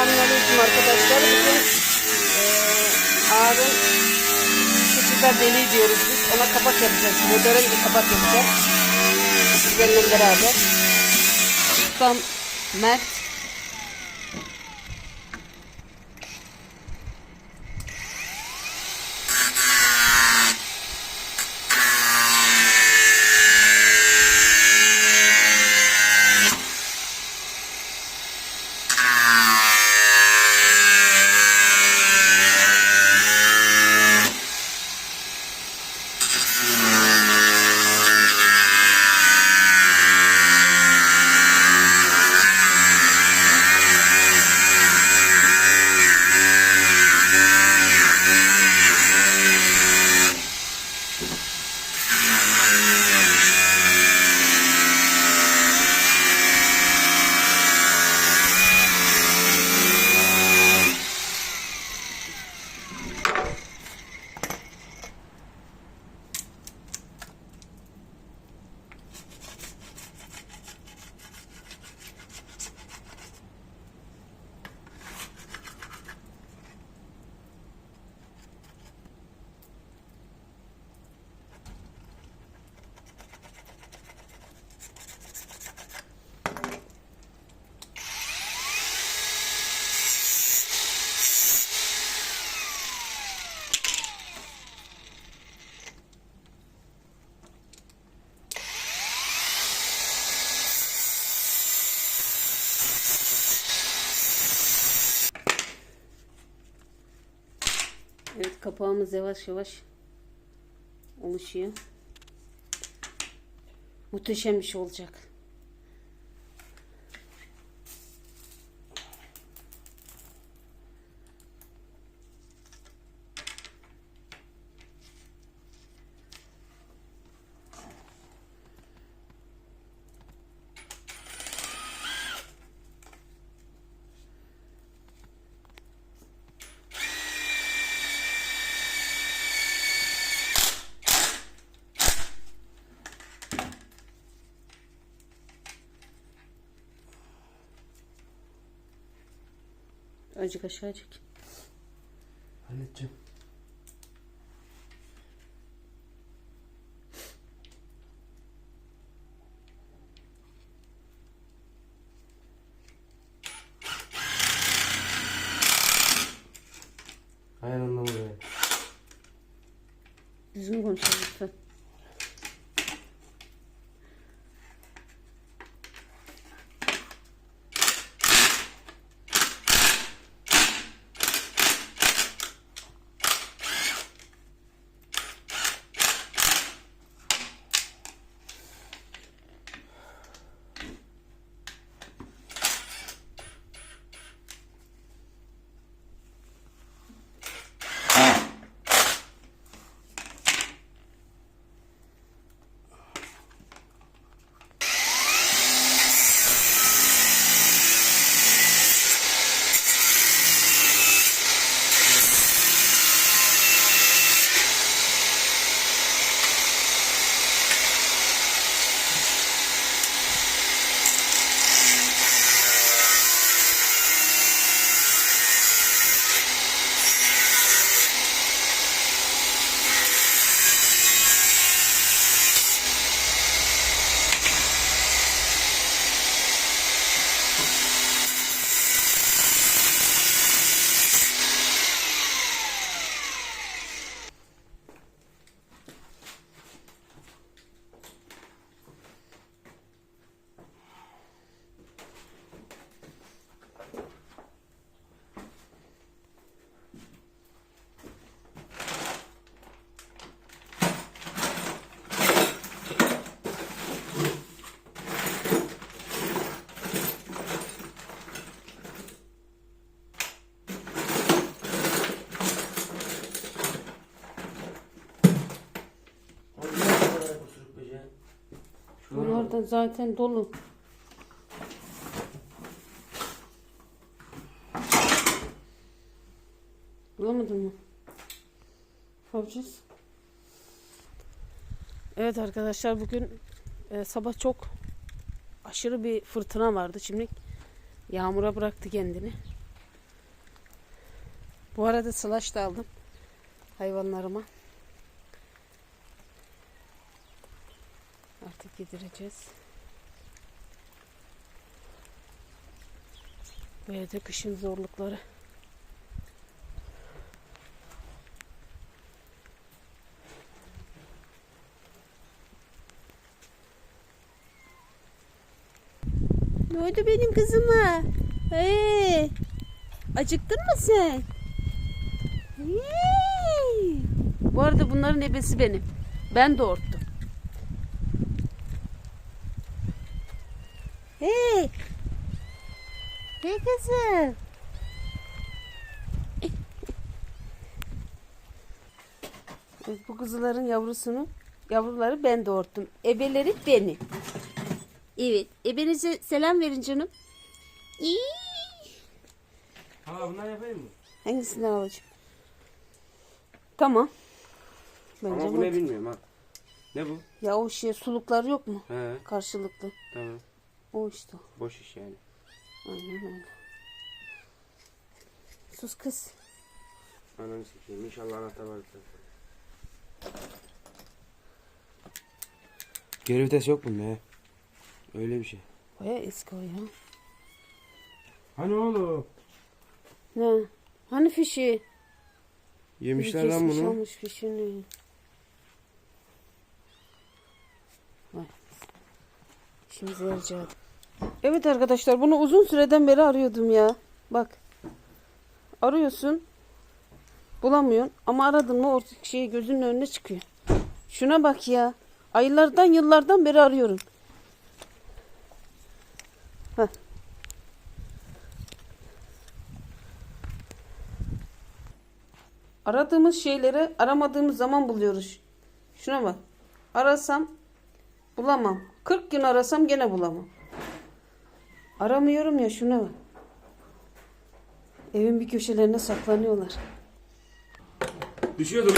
Selamünaleyküm arkadaşlar. Bugün eee ağrın küçükler deliği diyoruz biz. Ona kapak yapacağız. Modern bir kapak yapacağız. Bizlerle beraber. Ustam Mert. Evet kapağımız yavaş yavaş oluşuyor. Muhteşem bir şey olacak. Azıcık aşağı çek. Halledeceğim. Bunlar da zaten dolu. Bulamadın mı? Yapacağız? Evet arkadaşlar bugün e, sabah çok aşırı bir fırtına vardı. Şimdi yağmura bıraktı kendini. Bu arada slash da aldım hayvanlarıma. Yedireceğiz. Bu evde kışın zorlukları. Ne oldu benim kızıma? Hey, acıktın mı sen? Hey. Bu arada bunların ebesi benim. Ben doğurttum. Hey. Hey kızım. Evet, bu kızıların yavrusunu, yavruları ben doğurttum. Ebeleri benim. Evet. Ebenize selam verin canım. İyi. Ha bunlar yapayım mı? Hangisini alacağım? Tamam. Bence Ama bu ne bilmiyorum ha. Ne bu? Ya o şey suluklar yok mu? He Karşılıklı. tamam. O işte. Boş iş yani. Aynen öyle. Sus kız. Ananı sikeyim. İnşallah anahtar vardır. Geri vites yok bunda ya. Öyle bir şey. Baya eski o ya. Hani oğlum? Ne? Hani fişi? Yemişler lan kesmiş bunu. olmuş fişini. Vay. İşimize yarayacak. Evet arkadaşlar bunu uzun süreden beri arıyordum ya. Bak. Arıyorsun. Bulamıyorsun. Ama aradın mı o şey gözünün önüne çıkıyor. Şuna bak ya. Aylardan yıllardan beri arıyorum. Heh. Aradığımız şeyleri aramadığımız zaman buluyoruz. Şuna bak. Arasam bulamam. 40 gün arasam gene bulamam. Aramıyorum ya şuna. Evin bir köşelerine saklanıyorlar. Düşüyordu.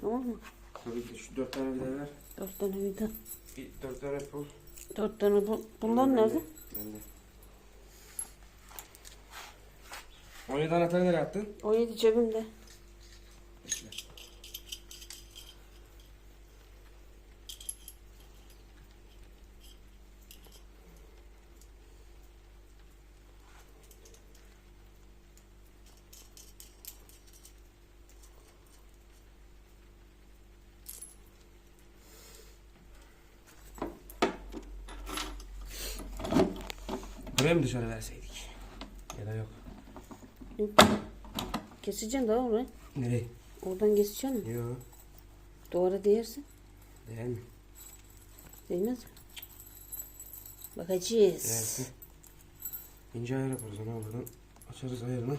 Tamam mı? Tabii ki şu dört tane vidalar. Dört tane vida. Bir dört tane pul. Dört tane bu. Bunlar nerede? Bende. 17 anahtarı nereye attın? 17 cebimde. Bekle. Mı dışarı verseydik? Ya da yok. Yok. Keseceksin daha orayı. Nereye? Oradan keseceksin mi? Yok. Duvara değersin. Değer mi? Değmez mi? Bakacağız. Değersin. İnce ayar yaparız ona buradan. Açarız ayarını.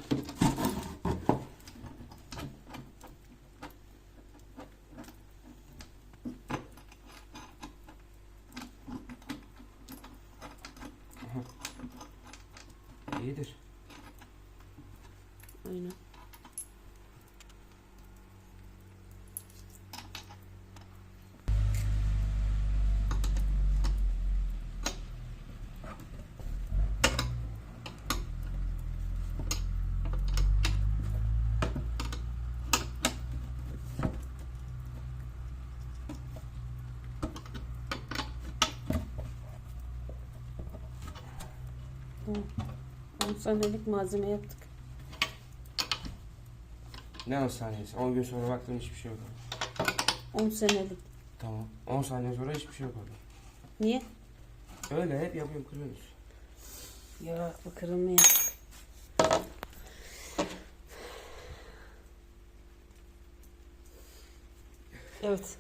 Aha. İyidir. Aynen. Tamam. 10 saniyelik malzeme yaptık. Ne 10 saniyesi? 10 gün sonra baktım hiçbir şey yok. 10 senelik. Tamam. 10 saniye sonra hiçbir şey yok orada. Niye? Öyle hep yapıyorum kırıyoruz. Yok bu kırılmıyor. Evet.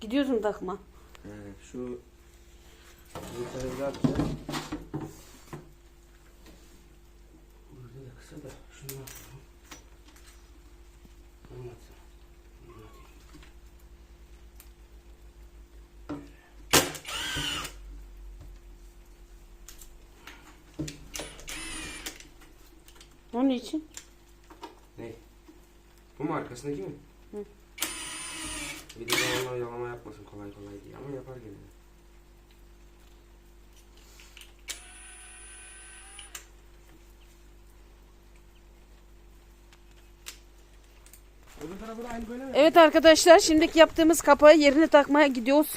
Gidiyorsun takma. He, şu yumurtayı bir Anlatayım. Onun için. Ne? Bu mu arkasındaki mi? Hı. Bir de zamanla yalama yapmasın kolay kolay diye ama yapar gene. Öbür tarafı da Evet arkadaşlar şimdiki yaptığımız kapağı yerine takmaya gidiyoruz.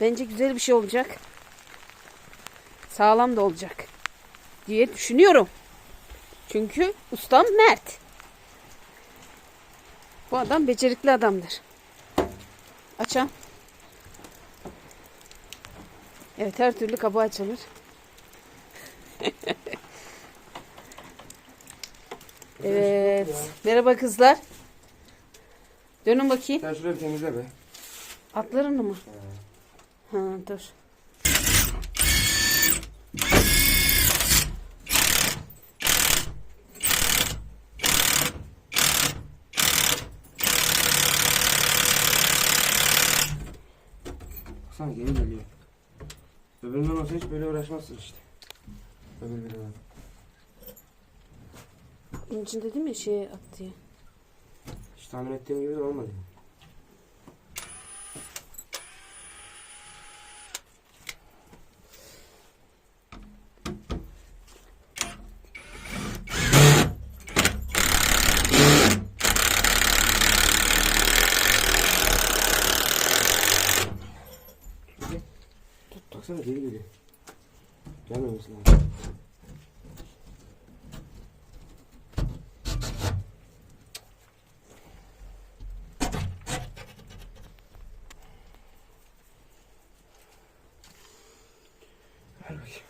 Bence güzel bir şey olacak. Sağlam da olacak. Diye düşünüyorum. Çünkü ustam Mert. Bu adam becerikli adamdır. Açam. Evet her türlü kapağı açılır. Evet. Merhaba kızlar. Dönün bakayım. Sen şurayı bir temizle be. Atlarını mı? Ha dur. Baksana geri geliyor. Öbüründen olsa hiç böyle uğraşmazsın işte. Öbür biri var. Bunun için dedim ya şeye at diye. Hiç tahmin ettiğim gibi de olmadı. Baksana geri geliyor. Gelmemesi lazım. Ver bakayım.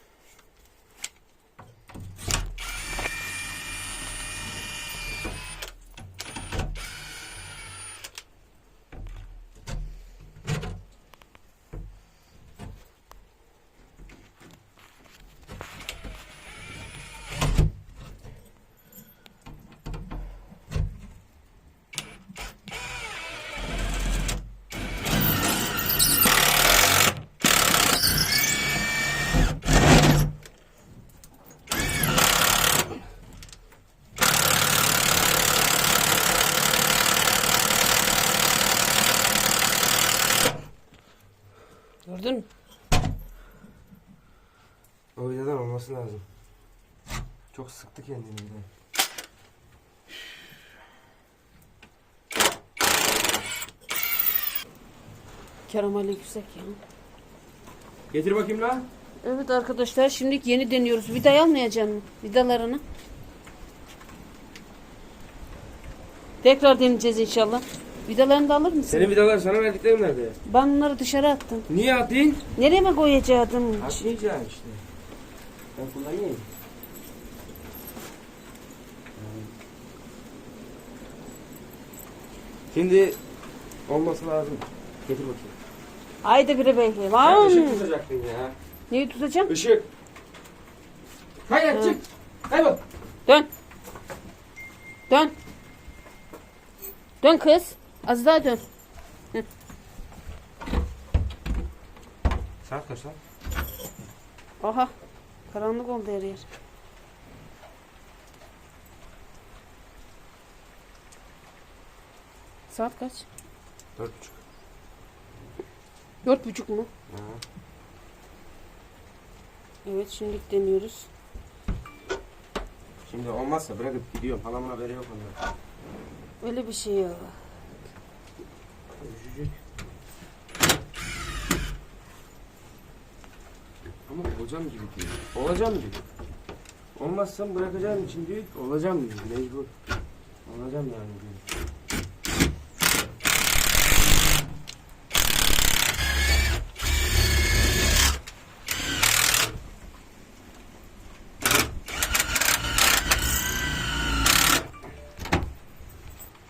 Gördün mü? O vidadan olması lazım. Çok sıktı kendini bir de. Karameli yüksek ya. Getir bakayım lan. Evet arkadaşlar şimdi yeni deniyoruz. Vidayı almayacaksın mı? Vidalarını. Tekrar deneyeceğiz inşallah. Vidalarını da alır mısın? Senin vidalar sana verdiklerim nerede? Ben bunları dışarı attım. Niye atayım? Nereye mi koyacaktım? Atmayacaksın işte. Ben kullanayım. Şimdi olması lazım. Getir bakayım. Haydi biri bekle. Ya Lan. ışık tutacaktın ya. Neyi tutacağım? Işık. Hayır çık. Kaybol. Dön. Dön. Dön kız. Az daha dön. Saat kaç lan? Aha. Karanlık oldu her yer. Saat kaç? Dört buçuk. Dört buçuk mu? Ha. Evet şimdilik deniyoruz. Şimdi olmazsa bırakıp gidiyorum. Halamın haberi yok ondan. Öyle bir şey yok. Üşüyecek. Ama olacağım gibi diyor. Olacağım diyor. Olmazsam bırakacağım için diyor. Olacağım diyor. Mecbur. Olacağım yani diyor.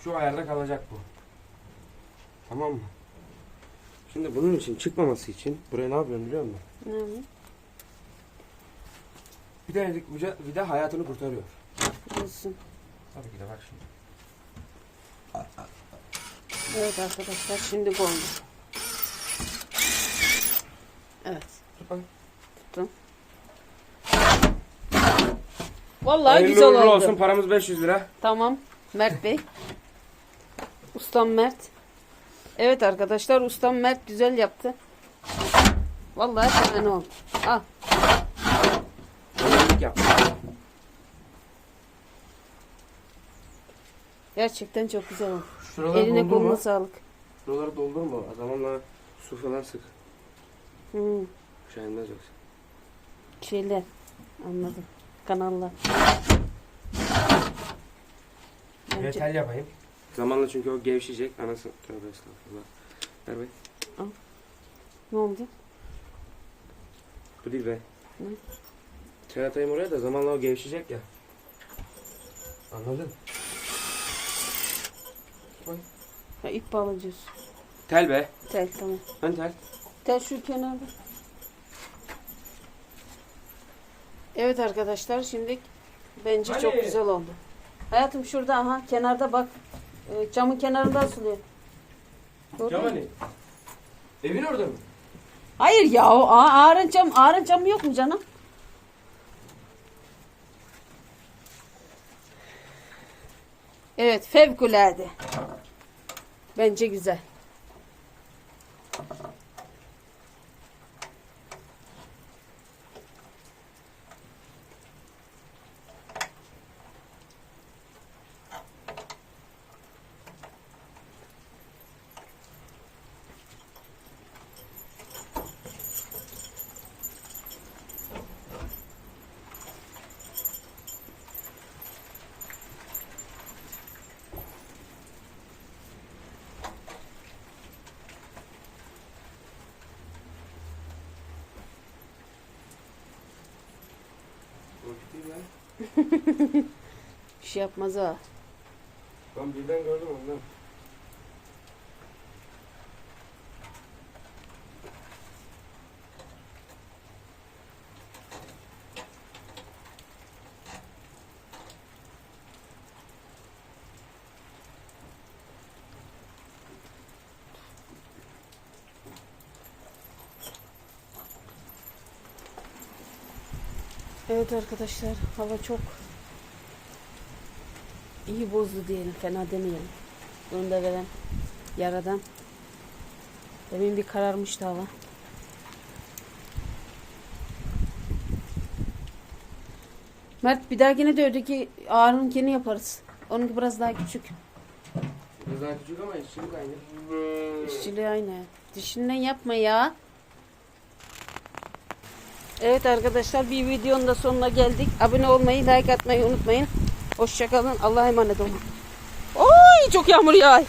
Şu ayarda kalacak bu. Tamam mı? Şimdi bunun için çıkmaması için buraya ne yapıyorum biliyor musun? Ne yapayım? Bir denedik vida, vida hayatını kurtarıyor. Olsun. Tabii ki de bak şimdi. Evet arkadaşlar şimdi kondu. Evet. Tut bakayım. Vallahi Hayırlı güzel uğurlu oldu. olsun paramız 500 lira. Tamam. Mert Bey. Ustam Mert. Evet arkadaşlar ustam Mert güzel yaptı. Vallahi fena oldu. Al. Yaptık. Gerçekten çok güzel oldu. Şuraları Eline koluna sağlık. Şuraları doldurma. Zamanla su falan sık. Hı, Şahinmez yoksa. şeyler. Anladım. Kanallar. Bence- tel yapayım. Zamanla çünkü o gevşeyecek. Anası tövbe estağfurullah. Ver be. Ne oldu? Bu değil be. Ne? Tel atayım oraya da zamanla o gevşeyecek ya. Anladın? Ha, ip bağlayacağız. Tel be. Tel tamam. Hani tel? Tel şu kenarda. Evet arkadaşlar şimdi bence çok Hani? güzel oldu. Hayatım şurada aha kenarda bak. Ee, camın kenarında asılıyor. Cam Evin orada mı? Hayır ya o Aa, ağrın cam ağrın camı yok mu canım? Evet fevkalade. Bence güzel. Vakit değil ya. Bir şey yapmaz ha. Ben birden gördüm ondan. Evet arkadaşlar hava çok iyi bozdu diyelim fena demeyelim. Bunu da veren yaradan. Demin bir kararmıştı hava. Mert bir dahakine de öteki ağrınkini yaparız. Onunki biraz daha küçük. Biraz daha küçük ama işçilik aynı. İşçiliği aynı. Dişinden yapma ya. Evet arkadaşlar bir videonun da sonuna geldik. Abone olmayı, like atmayı unutmayın. Hoşçakalın. Allah'a emanet olun. Oy çok yağmur yağ.